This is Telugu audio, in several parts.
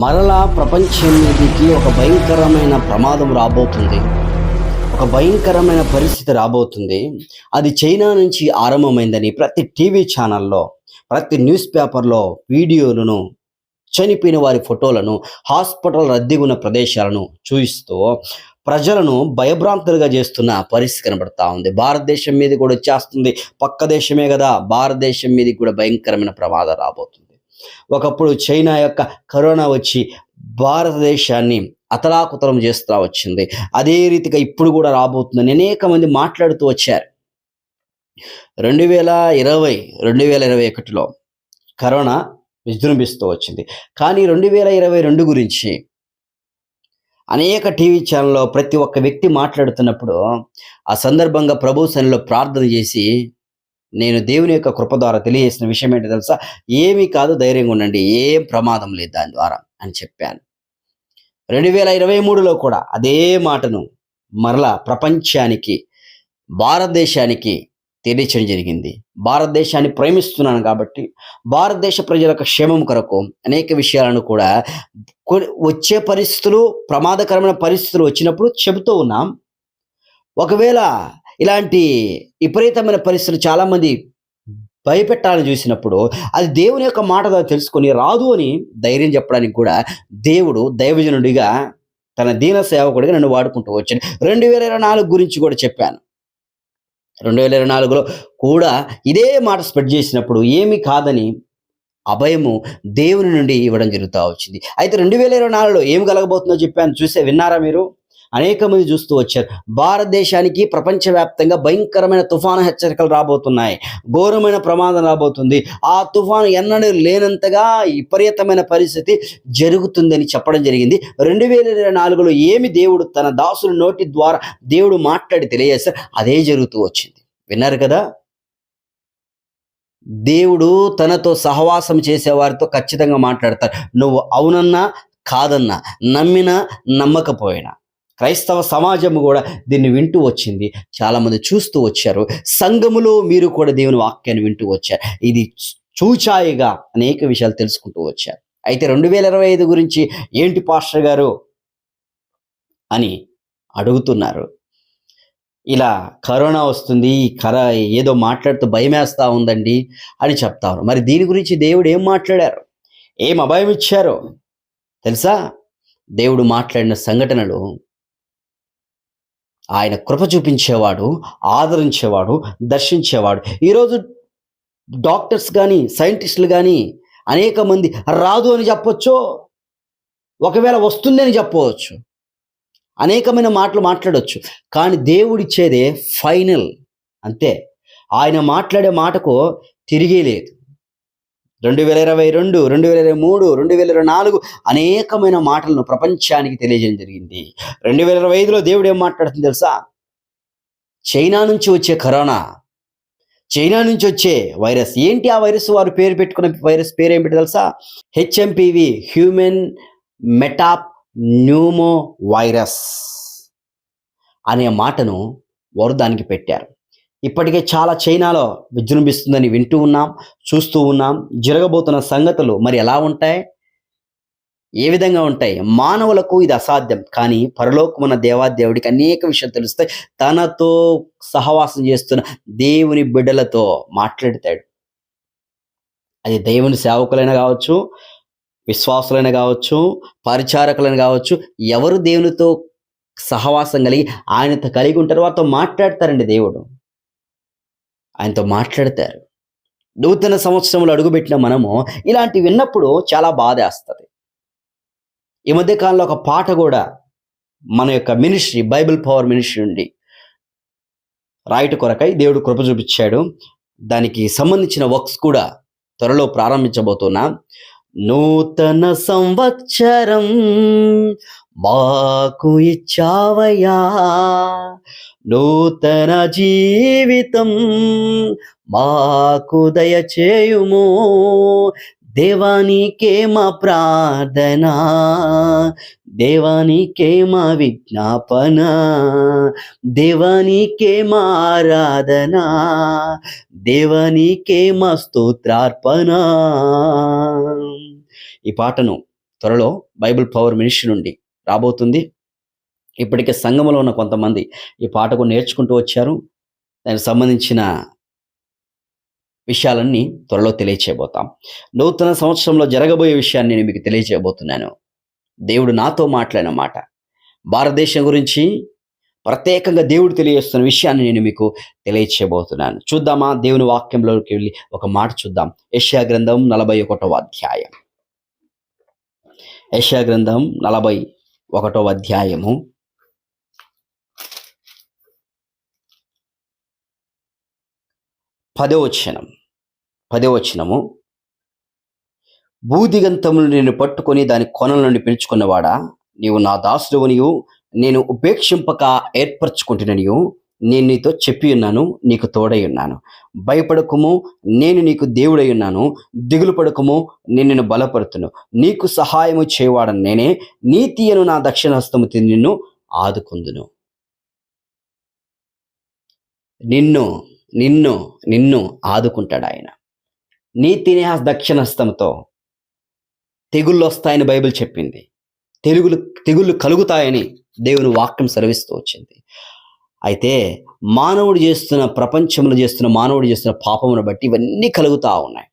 మరలా ప్రపంచం మీదకి ఒక భయంకరమైన ప్రమాదం రాబోతుంది. ఒక భయంకరమైన పరిస్థితి రాబోతుంది. అది చైనా నుంచి ఆరంభమైందని ప్రతి టీవీ ఛానల్లో ప్రతి న్యూస్ పేపర్లో వీడియోలను చనిపోయిన వారి ఫోటోలను హాస్పిటల్ రద్దీగా ఉన్న ప్రదేశాలను చూపిస్తూ ప్రజలను భయభ్రాంతులుగా చేస్తున్న పరిస్థితి కనబడతా ఉంది. భారతదేశం మీద కూడా వచ్చేస్తుంది. పక్క దేశమే కదా. భారతదేశం మీదకి కూడా భయంకరమైన ప్రమాదం రాబోతుంది. ఒకప్పుడు చైనా యొక్క కరోనా వచ్చి భారతదేశాన్ని అతలాకుతలం చేస్తూ వచ్చింది. అదే రీతిగా ఇప్పుడు కూడా రాబోతుందని అనేక మంది మాట్లాడుతూ వచ్చారు. రెండు వేల ఇరవై రెండు వేల ఇరవై ఒకటిలో కరోనా విజృంభిస్తూ వచ్చింది. కానీ రెండు వేల ఇరవై రెండు గురించి అనేక టీవీ ఛానల్లో ప్రతి ఒక్క వ్యక్తి మాట్లాడుతున్నప్పుడు ఆ సందర్భంగా ప్రభు సన్నిలో ప్రార్థన చేసి నేను దేవుని యొక్క కృప ద్వారా తెలియజేసిన విషయం ఏంటో తెలుసా? ఏమీ కాదు ధైర్యంగా ఉండండి. ఏం ప్రమాదం లేదు దాని ద్వారా అని చెప్పాను. రెండు వేల ఇరవై మూడులో కూడా అదే మాటను మరలా ప్రపంచానికి భారతదేశానికి తెలియచడం జరిగింది. భారతదేశాన్ని ప్రేమిస్తున్నాను కాబట్టి భారతదేశ ప్రజల యొక్క క్షేమం కొరకు అనేక విషయాలను కూడా వచ్చే పరిస్థితులు ప్రమాదకరమైన పరిస్థితులు వచ్చినప్పుడు చెబుతూ ఉన్నాం. ఒకవేళ ఇలాంటి విపరీతమైన పరిస్థితులు చాలామంది భయపెట్టాలని చూసినప్పుడు అది దేవుని యొక్క మాట తెలుసుకొని రాదు అని ధైర్యం చెప్పడానికి కూడా దేవుడు దైవజనుడిగా తన దీన సేవకుడిగా నన్ను వాడుకుంటూ వచ్చాను రెండు వేల ఇరవై నాలుగు గురించి కూడా చెప్పాను. రెండు వేల ఇరవై నాలుగులో కూడా ఇదే మాట స్ప్రెడ్ చేసినప్పుడు ఏమి కాదని అభయము దేవుని నుండి ఇవ్వడం జరుగుతూ వచ్చింది. అయితే రెండు వేల ఇరవై నాలుగులో ఏం కలగబోతుందో చెప్పాను. చూసే విన్నారా మీరు? అనేక మంది చూస్తూ వచ్చారు. భారతదేశానికి ప్రపంచవ్యాప్తంగా భయంకరమైన తుఫాను హెచ్చరికలు రాబోతున్నాయి. ఘోరమైన ప్రమాదం రాబోతుంది. ఆ తుఫాను ఎన్నడూ లేనంతగా విపరీతమైన పరిస్థితి జరుగుతుందని చెప్పడం జరిగింది. రెండు వేల ఇరవై నాలుగులో ఏమి దేవుడు తన దాసుల నోటి ద్వారా దేవుడు మాట్లాడి తెలియజేస్తారు అదే జరుగుతూ వచ్చింది. విన్నారు కదా? దేవుడు తనతో సహవాసం చేసేవారితో ఖచ్చితంగా మాట్లాడతారు నువ్వు అవునన్నా కాదన్నా నమ్మినా నమ్మకపోయినా. క్రైస్తవ సమాజము కూడా దీన్ని వింటూ వచ్చింది. చాలామంది చూస్తూ వచ్చారు. సంఘములో మీరు కూడా దేవుని వాక్యాన్ని వింటూ వచ్చారు. ఇది చూచాయిగా అనేక విషయాలు తెలుసుకుంటూ వచ్చారు. అయితే రెండు వేల ఇరవై ఐదు గురించి ఏంటి పాస్టర్ గారు? అని అడుగుతున్నారు. ఇలా కరోనా వస్తుంది ఈ కర ఏదో మాట్లాడుతూ భయమేస్తా ఉందండి అని చెప్తారు మరి దీని గురించి దేవుడు ఏం మాట్లాడారు? ఏం అభయం ఇచ్చారో? తెలుసా? దేవుడు మాట్లాడిన సంఘటనలు ఆయన కృప చూపించేవాడు ఆదరించేవాడు దర్శించేవాడు. ఈరోజు డాక్టర్స్ కానీ సైంటిస్టులు కానీ అనేక మంది రాదు అని చెప్పొచ్చు? ఒకవేళ వస్తుంది అని చెప్పవచ్చు. అనేకమైన మాటలు మాట్లాడవచ్చు కానీ దేవుడిచ్చేదే ఫైనల్. అంతే. ఆయన మాట్లాడే మాటకు తిరిగే లేదు. రెండు వేల ఇరవై రెండు రెండు వేల ఇరవై మూడు రెండు వేల ఇరవై నాలుగు అనేకమైన మాటలను ప్రపంచానికి తెలియజేయడం జరిగింది. రెండు వేల ఇరవై ఐదులో దేవుడు ఏం మాట్లాడుతుంది తెలుసా? చైనా నుంచి వచ్చే కరోనా చైనా నుంచి వచ్చే వైరస్. ఏంటి ఆ వైరస్? వారు పేరు పెట్టుకున్న వైరస్ పేరు ఏమిటి తెలుసా? HMPV human metapneumovirus అనే మాటను వారు దానికి పెట్టారు. ఇప్పటికే చాలా చైనాలో విజృంభిస్తుందని వింటూ ఉన్నాం చూస్తూ ఉన్నాం. జరగబోతున్న సంగతులు మరి ఎలా ఉంటాయి? ఏ విధంగా ఉంటాయి? మానవులకు ఇది అసాధ్యం. కానీ పరలోకమున్న దేవాదేవుడికి అనేక విషయాలు తెలుస్తాయి. తనతో సహవాసం చేస్తున్న దేవుని బిడ్డలతో మాట్లాడతాడు. అది దేవుని సేవకులైనా కావచ్చు విశ్వాసులైనా కావచ్చు పరిచారకులైన కావచ్చు ఎవరు దేవునితో సహవాసం కలిగి ఆయనతో కలిగి ఉంటారో వారితో మాట్లాడతారండి దేవుడు. ఆయనతో మాట్లాడతారు. నూతన సంవత్సరంలో అడుగుపెట్టిన మనము ఇలాంటి విన్నప్పుడు చాలా బాధేస్తుంది. ఈ మధ్య కాలంలో ఒక పాట కూడా మన యొక్క మినిస్ట్రీ బైబిల్ పవర్ మినిస్ట్రీ నుండి రాయట కొరకై దేవుడు కృప చూపించాడు. దానికి సంబంధించిన వర్క్స్ కూడా త్వరలో ప్రారంభించబోతున్నా నూతన సంవత్సరం మాకు ఇచ్చావయ్యా. నూతన జీవితం మాకు దయచేయుము. దేవానికే మా ప్రార్థన దేవానికే మా విజ్ఞాపన దేవానికే మా ఆరాధన దేవానికే మా స్తోత్రార్పణ. ఈ పాటను త్వరలో బైబిల్ పవర్ మినిస్ట్రీ నుండి రాబోతుంది. ఇప్పటికే సంఘంలో ఉన్న కొంతమంది ఈ పాటకు నేర్చుకుంటూ వచ్చారు. దానికి సంబంధించిన విషయాలన్నీ త్వరలో తెలియచేయబోతాం. నూతన సంవత్సరంలో జరగబోయే విషయాన్ని నేను మీకు తెలియజేయబోతున్నాను దేవుడు నాతో మాట్లాడిన మాట. భారతదేశం గురించి ప్రత్యేకంగా దేవుడు తెలియజేస్తున్న విషయాన్ని నేను మీకు తెలియచేయబోతున్నాను. చూద్దామా? దేవుని వాక్యంలోకి వెళ్ళి ఒక మాట చూద్దాం. యష్యా గ్రంథం నలభై ఒకటవ అధ్యాయం. యష్యా గ్రంథం నలభై ఒకటవ అధ్యాయము. పదవచనం. పదవచనము. భూదిగంతములు నేను పట్టుకొని దాని కొనల నుండి పిలుచుకున్నవాడా? నీవు నా దాసుడువనియు నేను ఉపేక్షింపక ఏర్పరచుకుంటున్ననియు నేను నీతో చెప్పి ఉన్నాను నీకు తోడై ఉన్నాను. భయపడకము నేను నీకు దేవుడై ఉన్నాను. దిగులు పడకము నేను నిన్ను బలపడుతును నీకు సహాయము చేయవాడని నేనే నీతియను నా దక్షిణ హస్తము నిన్ను ఆదుకుందును. నిన్ను నిన్ను నిన్ను ఆదుకుంటాడు ఆయన. నీతిని ఆ దక్షిణస్తంతో తెగుళ్ళు వస్తాయని బైబిల్ చెప్పింది. తెలుగులు తెగుళ్ళు కలుగుతాయని దేవుని వాక్యం సెలవిస్తూ వచ్చింది. అయితే మానవుడు చేస్తున్న ప్రపంచంలో చేస్తున్న మానవుడు చేస్తున్న పాపమును బట్టి ఇవన్నీ కలుగుతూ ఉన్నాయి.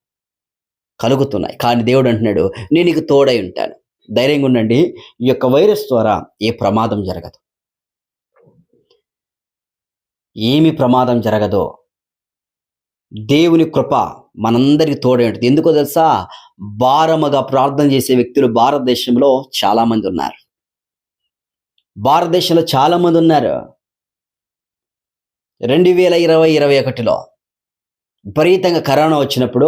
కలుగుతున్నాయి. కానీ దేవుడు అంటున్నాడు నేను నీకు తోడై ఉంటాను. ధైర్యంగా ఉండండి. ఈ యొక్క వైరస్ ద్వారా ఏ ప్రమాదం జరగదు. ఏమి ప్రమాదం జరగదో దేవుని కృప మనందరికి తోడే ఎందుకో తెలుసా? భారముగా ప్రార్థన చేసే వ్యక్తులు భారతదేశంలో చాలా మంది ఉన్నారు. భారతదేశంలో చాలామంది ఉన్నారు. రెండు వేల ఇరవై ఇరవై ఒకటిలో విపరీతంగా కరోనా వచ్చినప్పుడు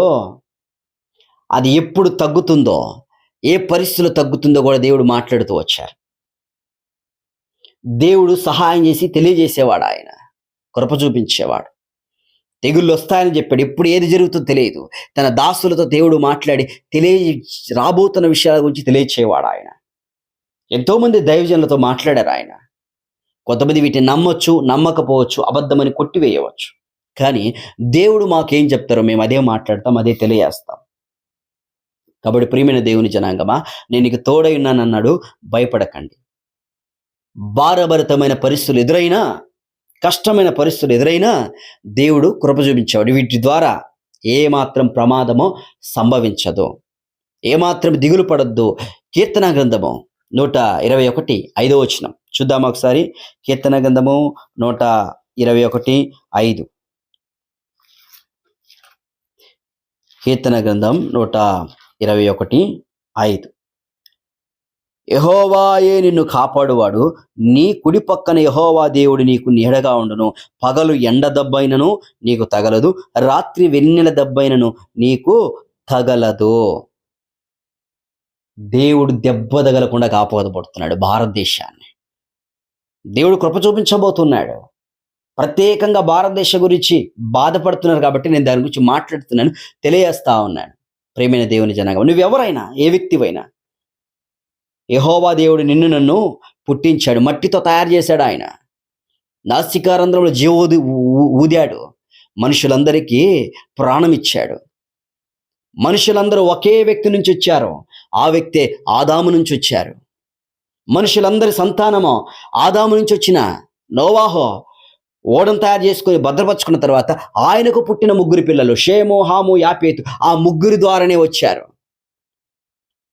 అది ఎప్పుడు తగ్గుతుందో ఏ పరిస్థితులు తగ్గుతుందో కూడా దేవుడు మాట్లాడుతూ వచ్చారు. దేవుడు సహాయం చేసి తెలియజేసేవాడు ఆయన. కృప చూపించేవాడు. తెగుళ్ళు వస్తాయని చెప్పాడు. ఎప్పుడు ఏది జరుగుతుందో తెలియదు. తన దాసులతో దేవుడు మాట్లాడి తెలియ రాబోతున్న విషయాల గురించి తెలియచేవాడు ఆయన. ఎంతోమంది దైవజనులతో మాట్లాడారు ఆయన. కొంతమంది వీటిని నమ్మొచ్చు నమ్మకపోవచ్చు అబద్ధమని కొట్టివేయవచ్చు. కానీ దేవుడు మాకేం చెప్తారో మేము అదే మాట్లాడతాం అదే తెలియజేస్తాం. కాబట్టి ప్రియమైన దేవుని జనాంగమా నేను నీకు తోడై ఉన్నానన్నాడు భయపడకండి. భారభరితమైన పరిస్థితులు ఎదురైనా కష్టమైన పరిస్థితులు ఎదురైనా దేవుడు కృప చూపించేవాడు. వీటి ద్వారా ఏమాత్రం ప్రమాదమో సంభవించదు. ఏమాత్రం దిగులు పడద్దు. కీర్తన గ్రంథము నూట ఇరవై ఒకటి ఐదో వచనం. చూద్దాం ఒకసారి? కీర్తన గ్రంథము నూట ఇరవై ఒకటి ఐదు. కీర్తన గ్రంథం నూట ఇరవై ఒకటి ఐదు. యహోవాయే నిన్ను కాపాడువాడు. నీ కుడి పక్కన యహోవా దేవుడు నీకు నీడగా ఉండును. పగలు ఎండ దెబ్బైనను నీకు తగలదు. రాత్రి వెన్నెల దెబ్బైనను నీకు తగలదు. దేవుడు దెబ్బ తగలకుండా కాపాడబడుతున్నాడు భారతదేశాన్ని. దేవుడు కృప చూపించబోతున్నాడు. ప్రత్యేకంగా భారతదేశం గురించి బాధపడుతున్నారు కాబట్టి నేను దాని గురించి మాట్లాడుతున్నాను. తెలియజేస్తా ఉన్నాను. ప్రేమైన దేవుని జనాంగం నువ్వెవరైనా ఏ వ్యక్తివైనా యహోవా దేవుడు నిన్ను నన్ను పుట్టించాడు మట్టితో తయారు చేశాడు ఆయన. నాస్తికారంధ్రంలో జీవోది ఊదాడు. మనుషులందరికీ ప్రాణం ఇచ్చాడు మనుషులందరూ ఒకే వ్యక్తి నుంచి వచ్చారు. ఆ వ్యక్తే ఆదాము నుంచి వచ్చారు. మనుషులందరి సంతానము ఆదాము నుంచి వచ్చిన నోవాహో ఓడను తయారు చేసుకొని భద్రపరుచుకున్న తర్వాత ఆయనకు పుట్టిన ముగ్గురు పిల్లలు షేము హాము యాపేతు ఆ ముగ్గురి ద్వారానే వచ్చారు.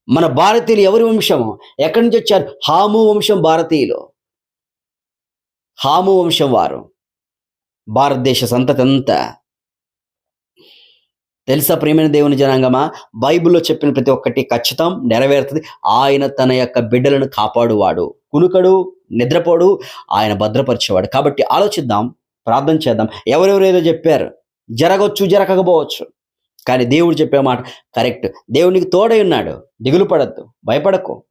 మన భారతీయులు ఎవరి వంశము ఎక్కడి నుంచి వచ్చారు? హాము వంశం భారతీయులు. హాము వంశం వారు. భారతదేశ సంతతి అంతా. తెలుసా ప్రేమైన దేవుని జనాంగమా? బైబిల్లో చెప్పిన ప్రతి ఒక్కటి ఖచ్చితం నెరవేరుతుంది. ఆయన తన యొక్క బిడ్డలను కాపాడువాడు. కునుకడు నిద్రపోడు ఆయన భద్రపరిచేవాడు. కాబట్టి ఆలోచిద్దాం ప్రార్థన చేద్దాం. ఎవరెవరు ఏదో చెప్పారు? జరగవచ్చు జరగకపోవచ్చు. కానీ దేవుడు చెప్పే మాట కరెక్ట్. దేవునికి తోడై ఉన్నాడు. దిగులు పడద్దు. భయపడకు.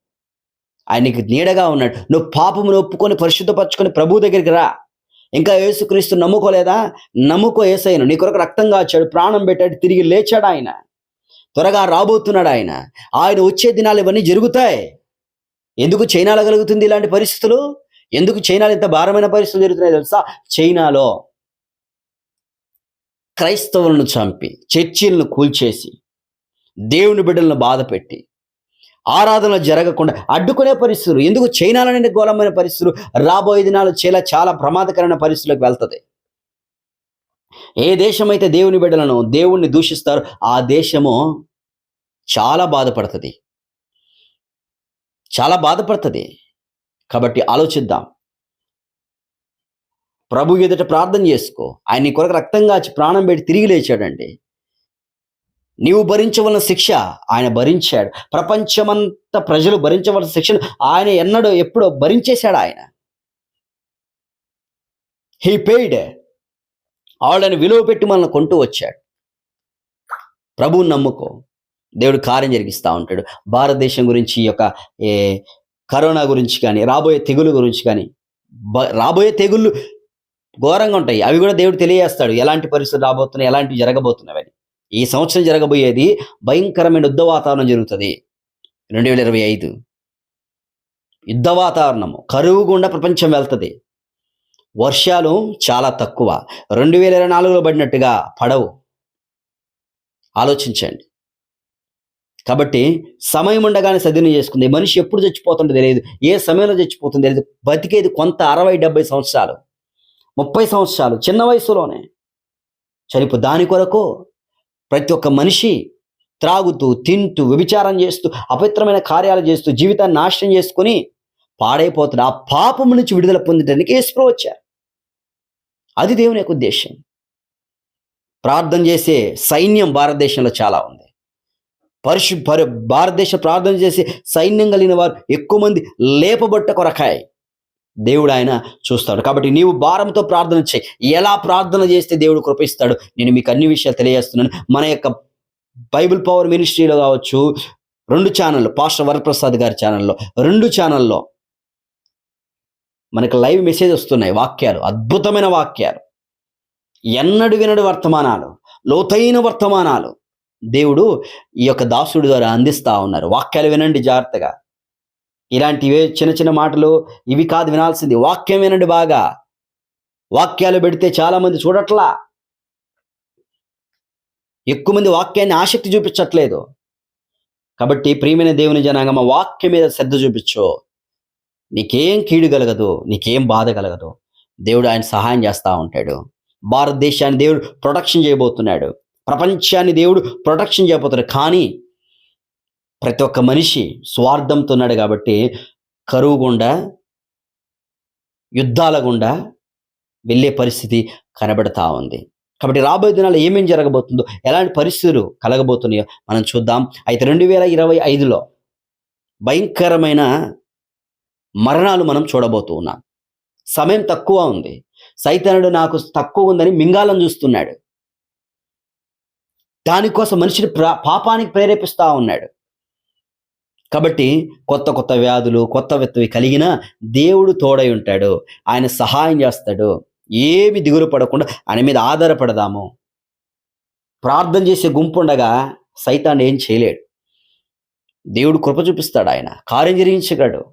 ఆయనకి నీడగా ఉన్నాడు. నువ్వు పాపమును ఒప్పుకొని పరిశుద్ధపరచుకొని ప్రభు దగ్గరికి రా. ఇంకా యేసుక్రీస్తు నమ్ముకోలేదా? నమ్ముకో ఏసైను నీ కొరకు రక్తంగా వచ్చాడు ప్రాణం పెట్టాడు. తిరిగి లేచాడు ఆయన. త్వరగా రాబోతున్నాడు ఆయన. ఆయన వచ్చే దినాలు ఇవన్నీ జరుగుతాయి. ఎందుకు చైనాలో కలుగుతుంది ఇలాంటి పరిస్థితులు? ఎందుకు చైనాలో ఇంత భారమైన పరిస్థితులు జరుగుతున్నాయి తెలుసా? చైనాలో. క్రైస్తవులను చంపి చర్చిలను కూల్చేసి దేవుని బిడ్డలను బాధపెట్టి ఆరాధనలు జరగకుండా అడ్డుకునే పరిస్థితులు ఎందుకు చైనాలనే ఘోరమైన పరిస్థితులు రాబోయే దినాలు చాలా చాలా ప్రమాదకరమైన పరిస్థితులకు వెళ్తుంది. ఏ దేశమైతే దేవుని బిడ్డలను దేవుణ్ణి దూషిస్తారో ఆ దేశము చాలా బాధపడుతుంది. చాలా బాధపడుతుంది. కాబట్టి ఆలోచిద్దాం. ప్రభు ఎదుట ప్రార్థన చేసుకో. ఆయన నీ కొరకు రక్తం కాచి ప్రాణం పెట్టి తిరిగి లేచాడండి. నీవు భరించవలసిన శిక్ష ఆయన భరించాడు. ప్రపంచమంతా ప్రజలు భరించవలసిన శిక్షను ఆయన ఎన్నడో ఎప్పుడో భరించేశాడు ఆయన. హీ పెయిడ్ వాళ్ళని విలువ పెట్టి మనల్ని కొంటూ వచ్చాడు. ప్రభువుని నమ్ముకో. దేవుడు కార్యం జరిగిస్తూ ఉంటాడు. భారతదేశం గురించి ఈ యొక్క ఏ కరోనా గురించి కానీ రాబోయే తెగులు గురించి కానీ బ- రాబోయే తెగుళ్ళు ఘోరంగా ఉంటాయి. అవి కూడా దేవుడు తెలియజేస్తాడు. ఎలాంటి పరిస్థితులు రాబోతున్నాయి? ఎలాంటివి జరగబోతున్నవి ఈ సంవత్సరం జరగబోయేది భయంకరమైన యుద్ధ వాతావరణం జరుగుతుంది. రెండు వేల ఇరవై ఐదు. యుద్ధ వాతావరణము కరువు గుండా ప్రపంచం వెళ్తుంది. వర్షాలు చాలా తక్కువ. రెండు వేల ఇరవై నాలుగులో పడినట్టుగా పడవు. ఆలోచించండి. కాబట్టి సమయం ఉండగానే సద్వినియోగం చేసుకుంది. మనిషి ఎప్పుడు చచ్చిపోతుందో తెలియదు. ఏ సమయంలో చచ్చిపోతుందో తెలియదు. బతికేది కొంత అరవై డెబ్బై సంవత్సరాలు. ముప్పై సంవత్సరాలు చిన్న వయసులోనే. చనిపో దాని కొరకు ప్రతి ఒక్క మనిషి త్రాగుతూ తింటూ వ్యభిచారం చేస్తూ అపవిత్రమైన కార్యాలు చేస్తూ జీవితాన్ని నాశనం చేసుకుని పాడైపోతున్న ఆ పాపం నుంచి విడుదల పొందడానికి యేసుప్రభు వచ్చారు. అది దేవుని యొక్క ఉద్దేశం. ప్రార్థన చేసే సైన్యం భారతదేశంలో చాలా ఉంది. పరిశు పరి భారతదేశ ప్రార్థన చేసే సైన్యం కలిగిన వారు ఎక్కువ మంది లేపబట్ట కొరకాయి. దేవుడు ఆయన చూస్తాడు. కాబట్టి నీవు భారంతో ప్రార్థన చేయి. ఎలా ప్రార్థన చేస్తే దేవుడు కృపిస్తాడు? నేను మీకు అన్ని విషయాలు తెలియజేస్తున్నాను. మన యొక్క బైబిల్ పవర్ మినిస్ట్రీలో కావచ్చు రెండు ఛానళ్ళు పాస్టర్ వరప్రసాద్ గారి ఛానల్లో రెండు ఛానల్లో మనకు లైవ్ మెసేజ్ వస్తున్నాయి వాక్యాలు అద్భుతమైన వాక్యాలు. ఎన్నడు వినడు వర్తమానాలు లోతైన వర్తమానాలు. దేవుడు ఈ యొక్క దాసుడి ద్వారా అందిస్తా ఉన్నారు. వాక్యాలు వినండి జాగ్రత్తగా. ఇలాంటివే చిన్న చిన్న మాటలు ఇవి కాదు వినాల్సింది. వాక్యం వినండి బాగా. వాక్యాలు పెడితే చాలా మంది చూడట్లా. ఎక్కువ మంది వాక్యాన్ని ఆసక్తి చూపించట్లేదు. కాబట్టి ప్రియమైన దేవుని జనాంగమ వాక్యం మీద శ్రద్ధ చూపించు. నీకేం కీడు కలగదు నీకేం బాధ కలగదు. దేవుడు ఆయన సహాయం చేస్తూ ఉంటాడు. భారతదేశాన్ని దేవుడు ప్రొటెక్షన్ చేయబోతున్నాడు. ప్రపంచాన్ని దేవుడు ప్రొటెక్షన్ చేయబోతున్నాడు. కానీ ప్రతి ఒక్క మనిషి స్వార్థంతో ఉన్నాడు కాబట్టి కరువు గుండా యుద్ధాల గుండా వెళ్ళే పరిస్థితి కనబడతా ఉంది. కాబట్టి రాబోయే దినాలు ఏమేం జరగబోతుందో ఎలాంటి పరిస్థితులు కలగబోతున్నాయో మనం చూద్దాం. అయితే రెండు వేల ఇరవై ఐదులో భయంకరమైన మరణాలు మనం చూడబోతూ ఉన్నాం. సమయం తక్కువ ఉంది. సైతనుడు నాకు తక్కువ ఉందని మింగాలం చూస్తున్నాడు. దానికోసం మనిషిని ప్రా- పాపానికి ప్రేరేపిస్తూ ఉన్నాడు. కాబట్టి కొత్త కొత్త వ్యాధులు కొత్త విత్తవి కలిగిన దేవుడు తోడై ఉంటాడు. ఆయన సహాయం చేస్తాడు. ఏమి దిగులు పడకుండా ఆయన మీద ఆధారపడదాము. ప్రార్థన చేసే గుంపు ఉండగా సైతాన్ని ఏం చేయలేడు. దేవుడు కృప చూపిస్తాడు ఆయన. కార్యం జరిగించగలడు.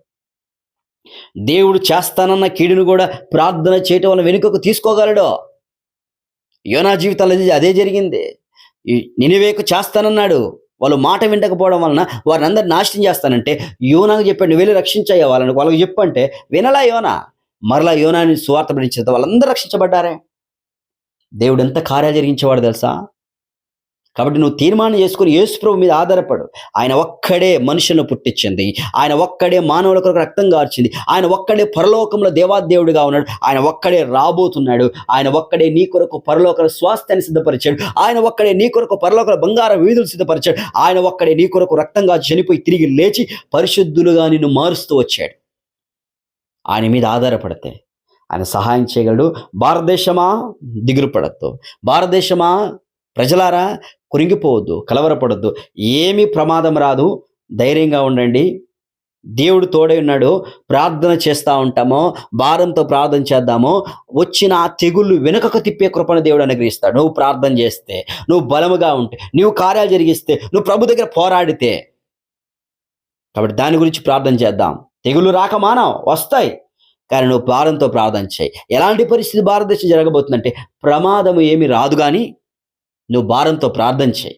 దేవుడు చేస్తానన్న కీడును కూడా ప్రార్థన చేయటం వల్ల వెనుకకు తీసుకోగలడు. యోనా జీవితాలు అదే జరిగింది. నినివేకు చేస్తానన్నాడు. వాళ్ళు మాట వినకపోవడం వలన వారిని అందరు నాశనం చేస్తానంటే యోనాకు చెప్పాడు నువ్వు వెళ్ళి రక్షించయ్యా వాళ్ళని. వాళ్ళకి చెప్పంటే వినలా యోనా? మరలా యోనాని స్వార్థ పడించేది వాళ్ళందరూ రక్షించబడ్డారే. దేవుడు ఎంత కార్యాలు జరిగించేవాడు తెలుసా? కాబట్టి నువ్వు తీర్మానం చేసుకుని యేసుప్రభు మీద ఆధారపడు. ఆయన ఒక్కడే మనుషులను పుట్టించింది. ఆయన ఒక్కడే మానవుల కొరకు రక్తం గార్చింది. ఆయన ఒక్కడే పరలోకంలో దేవాదేవుడిగా ఉన్నాడు. ఆయన ఒక్కడే రాబోతున్నాడు. ఆయన ఒక్కడే నీ కొరకు పరలోక స్వాస్థ్యాన్ని సిద్ధపరిచాడు. ఆయన ఒక్కడే నీ కొరకు పరలోక బంగారం వీధులు సిద్ధపరిచాడు. ఆయన ఒక్కడే నీ కొరకు రక్తంగా చనిపోయి తిరిగి లేచి పరిశుద్ధులుగా నిన్ను మారుస్తూ వచ్చాడు. ఆయన మీద ఆధారపడితే ఆయన సహాయం చేయగలడు. భారతదేశమా? దిగులు పడద్దు భారతదేశమా? ప్రజలారా కురింగిపోవద్దు కలవరపడద్దు. ఏమీ ప్రమాదం రాదు. ధైర్యంగా ఉండండి. దేవుడు తోడై ఉన్నాడు. ప్రార్థన చేస్తూ ఉంటామో. భారంతో ప్రార్థన చేద్దామో. వచ్చిన ఆ తెగుళ్ళు వెనుకకు తిప్పే కృపను దేవుడు అనుగ్రహిస్తాడు. నువ్వు ప్రార్థన చేస్తే నువ్వు బలముగా ఉంటే నువ్వు కార్యాలు జరిగిస్తే నువ్వు ప్రభు దగ్గర పోరాడితే కాబట్టి దాని గురించి ప్రార్థన చేద్దాం. తెగులు రాక మానవ వస్తాయి. కానీ నువ్వు భారంతో ప్రార్థన చేయి. ఎలాంటి పరిస్థితి భారతదేశం జరగబోతుందంటే ప్రమాదం ఏమి రాదు కానీ నువ్వు భారంతో ప్రార్థన చేయి.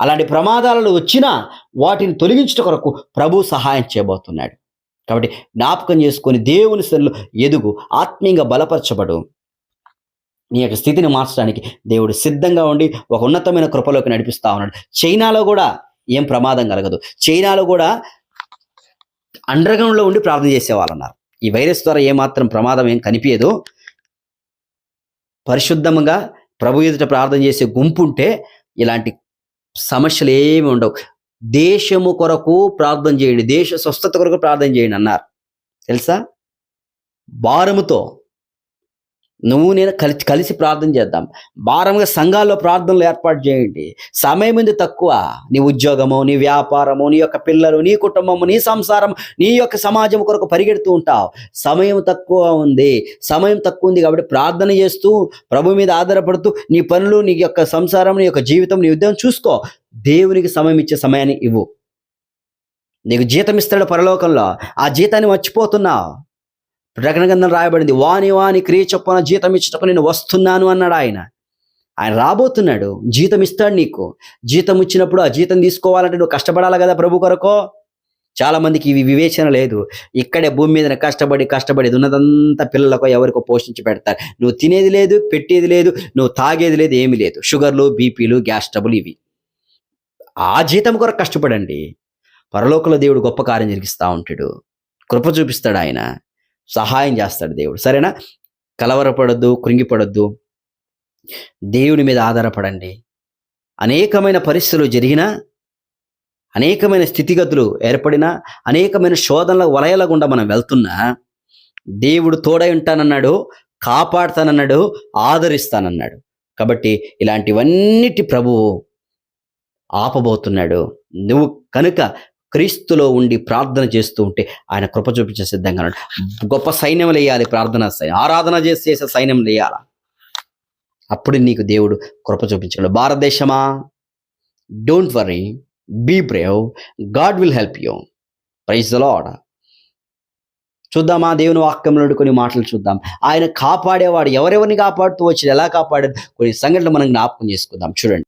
అలాంటి ప్రమాదాలను వచ్చినా వాటిని తొలగించుట కొరకు ప్రభు సహాయం చేయబోతున్నాడు. కాబట్టి జ్ఞాపకం చేసుకొని దేవుని సరిలో ఎదుగు ఆత్మీయంగా బలపరచబడు. నీ యొక్క స్థితిని మార్చడానికి దేవుడు సిద్ధంగా ఉండి ఒక ఉన్నతమైన కృపలోకి నడిపిస్తా ఉన్నాడు. చైనాలో కూడా ఏం ప్రమాదం కలగదు. చైనాలో కూడా అండర్గ్రౌండ్లో ఉండి ప్రార్థన చేసేవాళ్ళు అన్నారు ఈ వైరస్ ద్వారా ఏమాత్రం ప్రమాదం ఏం కనిపించదు పరిశుద్ధంగా ప్రభు ఎదుట ప్రార్థన చేసే గుంపు ఉంటే ఇలాంటి సమస్యలు ఏమి ఉండవు. దేశము కొరకు ప్రార్థన చేయండి దేశ స్వస్థత కొరకు ప్రార్థన చేయండి అన్నారు. తెలుసా? భారముతో నువ్వు నేను కలిసి కలిసి ప్రార్థన చేద్దాం. భారంగా సంఘాల్లో ప్రార్థనలు ఏర్పాటు చేయండి. సమయం ఉంది తక్కువ. నీ ఉద్యోగము నీ వ్యాపారము నీ యొక్క పిల్లలు నీ కుటుంబము నీ సంసారం నీ యొక్క సమాజం కొరకు పరిగెడుతూ ఉంటావు. సమయం తక్కువ ఉంది. సమయం తక్కువ ఉంది కాబట్టి ప్రార్థన చేస్తూ ప్రభు మీద ఆధారపడుతూ నీ పనులు నీ యొక్క సంసారం నీ యొక్క జీవితం నీ ఉద్యోగం చూసుకో. దేవునికి సమయం ఇచ్చే సమయాన్ని ఇవ్వు. నీకు జీతం ఇస్తాడు పరలోకంలో. ఆ జీతాన్ని మర్చిపోతున్నావు. ప్రకటన గ్రంథం రాయబడింది. వాని వాని క్రియ చొప్పున జీతం ఇచ్చటకు నేను వస్తున్నాను అన్నాడు ఆయన. ఆయన రాబోతున్నాడు. జీతం ఇస్తాడు నీకు. జీతం ఇచ్చినప్పుడు ఆ జీతం తీసుకోవాలంటే నువ్వు కష్టపడాలి కదా ప్రభు కొరకో. చాలామందికి ఇవి వివేచన లేదు. ఇక్కడే భూమి మీద కష్టపడి కష్టపడి ఉన్నదంతా పిల్లలకు ఎవరికో పోషించి పెడతారు. నువ్వు తినేది లేదు పెట్టేది లేదు నువ్వు తాగేది లేదు ఏమీ లేదు. షుగర్లు బీపీలు గ్యాస్ ట్రబుల్ ఇవి. ఆ జీతం కొరకు కష్టపడండి. పరలోకల దేవుడు గొప్ప కార్యం జరిగిస్తూ ఉంటాడు. కృప చూపిస్తాడు ఆయన. సహాయం చేస్తాడు దేవుడు. సరేనా? కలవరపడద్దు కృంగిపడద్దు. దేవుని మీద ఆధారపడండి. అనేకమైన పరిస్థితులు జరిగినా అనేకమైన స్థితిగతులు ఏర్పడినా అనేకమైన శోధనల వలయాల గుండా మనం వెళ్తున్నా దేవుడు తోడై ఉంటానన్నాడు కాపాడుతానన్నాడు ఆదరిస్తానన్నాడు. కాబట్టి ఇలాంటివన్నిటి ప్రభువు ఆపబోతున్నాడు. నువ్వు కనుక క్రీస్తులో ఉండి ప్రార్థన చేస్తూ ఉంటే ఆయన కృప చూపించే సిద్ధంగా గొప్ప సైన్యం వేయాలి ప్రార్థన ఆరాధన చేసే సైన్యం వేయాల? అప్పుడు నీకు దేవుడు కృప చూపించాడు భారతదేశమా? Don't worry be brave God will help you praise Lord చూద్దామా? దేవుని వాక్యంలో కొన్ని మాటలు చూద్దాం. ఆయన కాపాడేవాడు ఎవరెవరిని కాపాడుతూ వచ్చి ఎలా కాపాడాడు? కొన్ని సంఘటనలు మనం జ్ఞాపకం చేసుకుందాం. చూడండి.